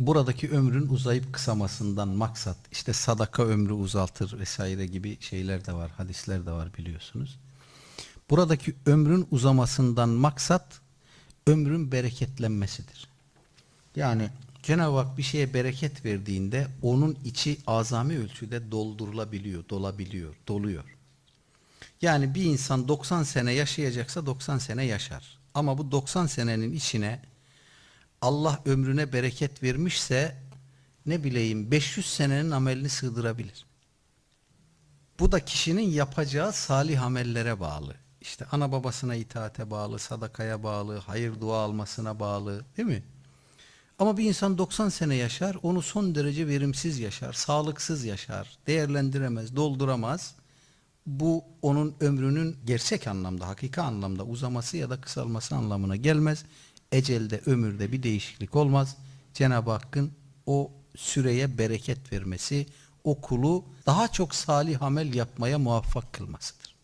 buradaki ömrün uzayıp kısamasından maksat işte sadaka ömrü uzaltır vesaire gibi şeyler de var, hadisler de var biliyorsunuz. Buradaki ömrün uzamasından maksat ömrün bereketlenmesidir. Yani Cenab-ı Hak bir şeye bereket verdiğinde onun içi azami ölçüde doldurulabiliyor, dolabiliyor, doluyor. Yani bir insan 90 sene yaşayacaksa 90 sene yaşar. Ama bu 90 senenin içine Allah ömrüne bereket vermişse ne bileyim 500 senenin amelini sığdırabilir. Bu da kişinin yapacağı salih amellere bağlı. İşte ana babasına itaate bağlı, sadakaya bağlı, hayır dua almasına bağlı değil mi? Ama bir insan 90 sene yaşar, onu son derece verimsiz yaşar, sağlıksız yaşar, değerlendiremez, dolduramaz. Bu onun ömrünün gerçek anlamda, hakika anlamda uzaması ya da kısalması anlamına gelmez. Ecelde, ömürde bir değişiklik olmaz. Cenab-ı Hakk'ın o süreye bereket vermesi, o kulu daha çok salih amel yapmaya muvaffak kılmasıdır.